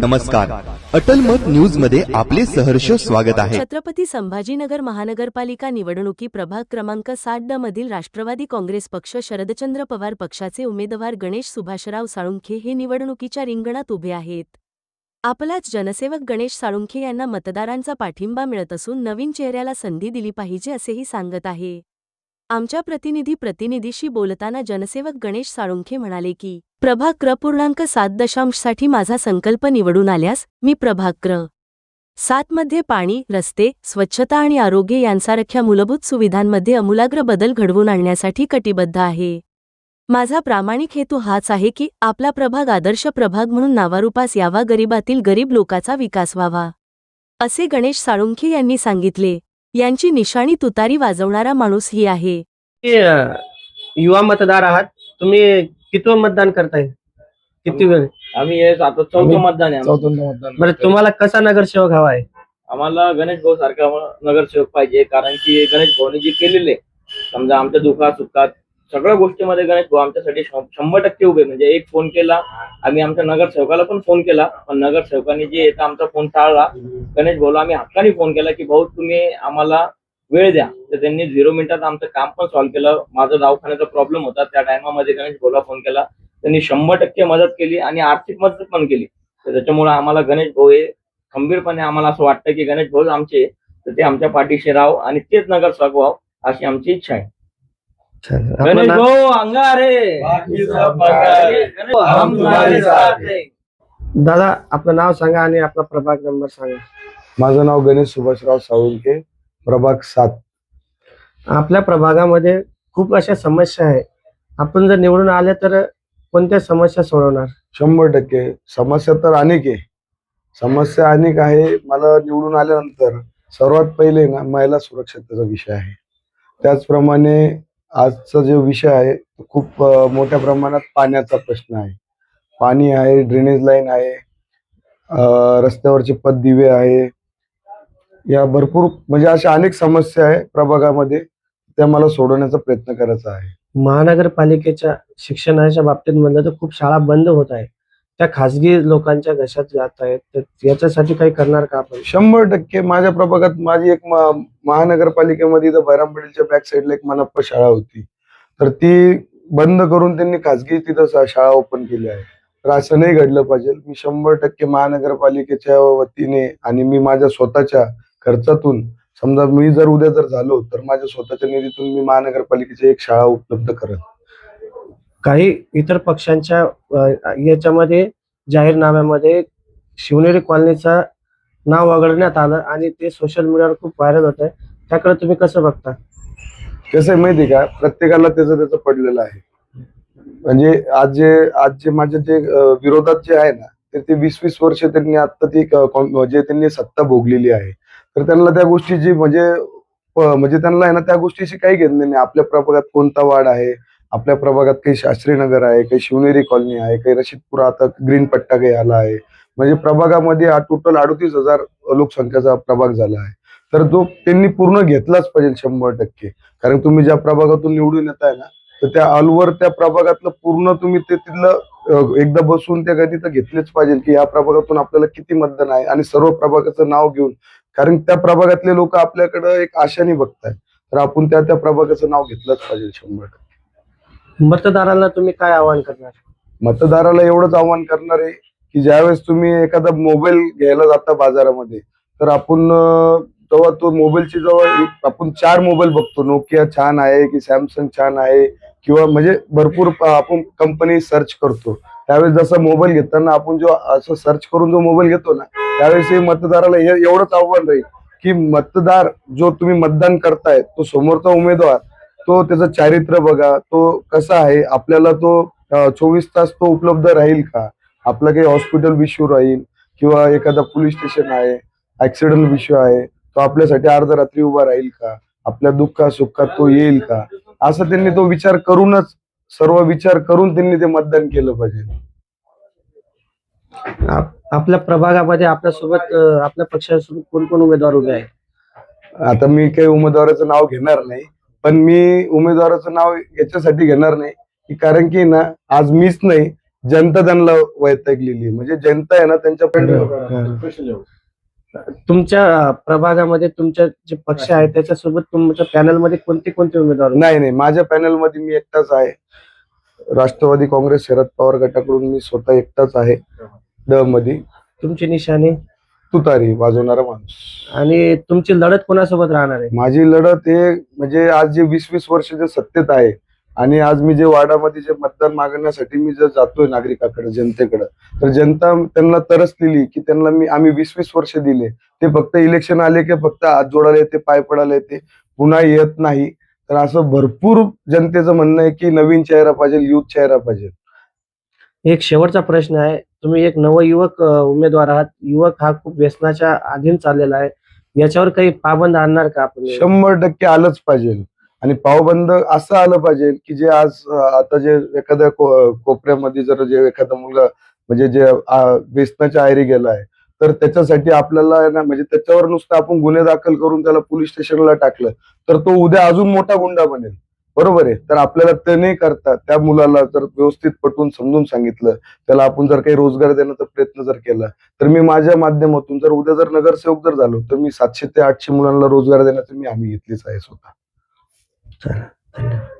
नमस्कार. अटल मत न्यूजमध्ये आपले सहर्ष स्वागत आहे. छत्रपती संभाजीनगर महानगरपालिका निवडणुकी प्रभाग क्रमांक सात ड मधील राष्ट्रवादी काँग्रेस पक्ष शरदचंद्र पवार पक्षाचे उमेदवार गणेश सुभाषराव साळुंखे हे निवडणुकीच्या रिंगणात उभे आहेत. आपलाच जनसेवक गणेश साळुंखे यांना मतदारांचा पाठिंबा मिळत असून नवीन चेहऱ्याला संधी दिली पाहिजे असेही सांगत आहे. आमच्या प्रतिनिधी प्रतिनिधीशी बोलताना जनसेवक गणेश साळुंखे म्हणाले की प्रभाग क्र पूर्णांक सात दशांशसाठी माझा संकल्प निवडून आल्यास मी प्रभाग क्र सातमध्ये पाणी रस्ते स्वच्छता आणि आरोग्य यांसारख्या मूलभूत सुविधांमध्ये अमूलाग्र बदल घडवून आणण्यासाठी कटिबद्ध आहे. माझा प्रामाणिक हेतू हाच आहे की आपला प्रभाग आदर्श प्रभाग म्हणून नावारूपास यावा गरिबातील गरीब लोकाचा विकास व्हावा. असे गणेश साळुंखे यांनी सांगितले. यांची निशाणी तुतारी वाजवणारा माणूस ही आहे. तुम्ही, अ, युवा मतदार आहात. तुम्ही किती मतदान करताय? किती वेळ? आम्ही हे आता चौथं मतदान आहे आमचं. बरं तुम्हाला कसा नगरसेवक हवा आहे? आम्हाला गणेश भाऊ सारखा नगरसेवक पाहिजे कारण की गणेश भाऊने जे केलेले समजा आमच्या दुःखात सुखात सगळ्या गोष्टीमध्ये गणेश भाऊ आमच्यासाठी शंभर टक्के उभे म्हणजे एक फोन केला आम्ही आमच्या नगरसेवकाला पण फोन केला. पण नगरसेवकाने जे येतं आमचा फोन टाळला. गणेश भाऊला आम्ही हक्काने फोन केला की भाऊ तुम्ही आम्हाला वेळ द्या. तर त्यांनी झिरो मिनिटात आमचं काम पण सॉल्व्ह केलं. माझा दवाखान्याचा प्रॉब्लेम होता. त्या टायमामध्ये गणेश भाऊला फोन केला. त्यांनी शंभर टक्के मदत केली आणि आर्थिक मदत पण केली. तर त्याच्यामुळे आम्हाला गणेश भाऊ हे खंबीरपणे आम्हाला असं वाटतं की गणेश भाऊ आमचे तर ते आमच्या पाठीशी राहावं आणि तेच नगरसेवक व्हावं अशी आमची इच्छा आहे. गणेश भाऊ अंगारे. हम तुम्हारे साथ हैं. दादा आपलं नाव सांगा आणि आपला प्रभाग नंबर सांगा. माझं नाव गणेश सुभाषराव साळुंके प्रभाग सात. आपल्या प्रभागामध्ये खूप अशा समस्या आहे. आपण जर निवडून आले तर कोणत्या समस्या सोडवणार? शंभर टक्के. समस्या तर अनेक आहे. समस्या अनेक आहे. मला निवडून आल्यानंतर सर्वात पहिले ना महिला सुरक्षतेचा विषय आहे. त्याचप्रमाणे आजचा जो विषय आहे तो खूप मोठ्या प्रमाणात पाण्याचा प्रश्न आहे. पाणी आहे ड्रेनेज लाईन आहे रस्त्यावरचे रस्त्यावरचे पददिवे आहे. या भरपूर म्हणजे अशा अनेक समस्या आहे प्रभागामध्ये त्या मला सोडवण्याचा प्रयत्न करायचा आहे. महानगरपालिकेच्या शिक्षणाच्या बाबतीत म्हणलं तर खूप शाळा बंद होत आहे त्या खासगी लोकांच्या घशात जात आहेत तर याच्यासाठी काही करणार का आपण? शंभर टक्के माझ्या प्रभागात माझी एक महानगरपालिकेमध्ये इथं बैरामपडेलच्या बॅक साईडला एक मनप्पा शाळा होती. तर ती बंद करून त्यांनी खासगी तिथं शाळा ओपन केली आहे तर असं नाही घडलं पाहिजे. मी शंभर टक्के महानगरपालिकेच्या वतीने आणि मी माझ्या स्वतःच्या खर्चातून समजा मी जर उद्या जर झालो तर माझ्या स्वतःच्या निधीतून मी महानगरपालिकेची एक शाळा उपलब्ध करेन काही इतर पक्षांच्या याच्यामध्ये जाहीरनाम्यामध्ये शिवनेरी कॉलनीचं नाव वगळण्यात आलं आणि ते सोशल मीडियावर खूप व्हायरल होत आहे. त्याकडे तुम्ही कसं बघता? कसं आहे माहिती आहे का? प्रत्येकाला त्याचं त्याचं पडलेलं आहे. म्हणजे आज जे आज जे माझे जे विरोधात जे आहे ना तर ते वीस वीस वर्ष त्यांनी आता ती म्हणजे जे त्यांनी सत्ता भोगलेली आहे. तर त्यांना त्या गोष्टीची म्हणजे म्हणजे त्यांना आहे ना त्या गोष्टीशी काही घेत नाही. आपल्या प्रभागात कोणता वाढ आहे? आपल्या प्रभागात काही शास्त्रीनगर आहे काही शिवनेरी कॉलनी आहे काही रशीदपुरा आता ग्रीन पट्टा काही आला आहे. म्हणजे प्रभागामध्ये टोटल अडतीस हजार लोकसंख्येचा प्रभाग झाला आहे. तर तो त्यांनी पूर्ण घेतलाच पाहिजे शंभर टक्के. कारण तुम्ही ज्या प्रभागातून निवडून येत आहे ना तर त्या अलवर त्या प्रभागातलं पूर्ण तुम्ही ते तिथलं एकदा बसून त्या तिथं घेतलेच पाहिजे की या प्रभागातून आपल्याला किती मतदान आहे आणि सर्व प्रभागाचं नाव घेऊन. कारण त्या प्रभागातले लोक आपल्याकडं एक आशाने बघताय तर आपण त्या त्या प्रभागाचं नाव घेतलंच पाहिजे शंभर टक्के. मतदाराला तुम्ही काय आवाहन करणार? मतदाराला एवढंच आव्हान करणार आहे की ज्यावेळेस तुम्ही एखादा मोबाईल घ्यायला जाता बाजारामध्ये तर आपण तेव्हा तो मोबाईलची जेव्हा एक- आपण चार मोबाईल बघतो. नोकिया छान आहे की सॅमसंग छान आहे किंवा म्हणजे भरपूर आपण कंपनी सर्च करतो. त्यावेळेस जसा मोबाईल घेताना आपण जो असं सर्च करून जो मोबाईल घेतो ना त्यावेळेस हे मतदाराला हे एवढंच आव्हान राहील की मतदार जो तुम्ही मतदान करताय तो समोरचा उमेदवार तो त्याचं चारित्र्य बघा तो कसा आहे? आपल्याला तो चोवीस तास तो उपलब्ध राहील का? आपला काही हॉस्पिटल इश्यू राहील किंवा एखादा पोलीस स्टेशन आहे ऍक्सिडेंट इश्यू आहे तो आपल्यासाठी अर्ध्या रात्री उभा राहील का? आपल्या दुःखात सुखात तो येईल का? असं त्यांनी तो विचार करूनच सर्व विचार करून त्यांनी ते मतदान केलं पाहिजे. आप- आपल्या प्रभागामध्ये आपल्यासोबत आपल्या पक्षासोबत कोण कोण उमेदवार उभे आहे आता मी काही उमेदवाराचं नाव घेणार नाही. पण मी उमेदवाराचं नाव याच्यासाठी घेणार नाही की कारण की ना आज मीच नाही जनता त्यांना वैतागलेली म्हणजे जनता आहे ना त्यांच्या तुमच्या अं, प्रभागामध्ये तुमच्या जे पक्ष आहेत त्याच्यासोबत तुमच्या पॅनलमध्ये कोणते कोणते उमेदवार? नाही नाही. माझ्या पॅनलमध्ये मी एकटाच आहे. राष्ट्रवादी काँग्रेस शरद पवार गटाकडून मी स्वतः एकटाच आहे. ड मध्ये तुमची निशाणी? तुतारी वाजवणारा माणूस. आणि तुमची लढत कोणासोबत राहणार आहे? माझी लढत हे म्हणजे आज जे वीस वीस वर्ष जे सत्तेत आहे आणि आज मी जे वाडामध्ये जे मतदान मागण्यासाठी मी जर जातोय नागरिकाकडे जनतेकडे तर जनता त्यांना तरसलेली की त्यांना मी आम्ही वीस वीस वर्ष दिले. ते फक्त इलेक्शन आले की फक्त हात जोडायला येते पाय पडायला येते पुन्हा येत नाही. तर असं भरपूर जनतेचं म्हणणं आहे की नवीन चेहरा पाहिजे युथ चेहरा पाहिजे. एक शेवटचा प्रश्न आहे. तुम्ही एक नवयुवक उमेदवार आहात. युवक हा खूप व्यसनाच्या अधीन चाललेला आहे. याच्यावर काही पाबंद आणणार का आपण? शंभर टक्के आलंच पाहिजे. आणि पावबंद असं आलं पाहिजे की जे आज आता जे एखाद्या कोपऱ्यामध्ये जर जे एखादा मुलगा म्हणजे जे व्यसनाच्या आयरी गेलाय तर त्याच्यासाठी आपल्याला ना म्हणजे त्याच्यावर नुसतं आपण गुन्हे दाखल करून त्याला पोलीस स्टेशनला टाकलं तर तो उद्या अजून मोठा गुंडा बनेल. बरोबर आहे. तर आपल्याला ते नाही करता त्या मुलाला जर व्यवस्थित पटवून समजून सांगितलं त्याला आपण जर काही रोजगार देण्याचा प्रयत्न जर केला तर मी माझ्या माध्यमातून जर उद्या जर नगरसेवक जर झालो तर मी सातशे ते आठशे मुलांना रोजगार देण्याची मी हमी घेतलीच आहे स्वतः. धन्यवाद.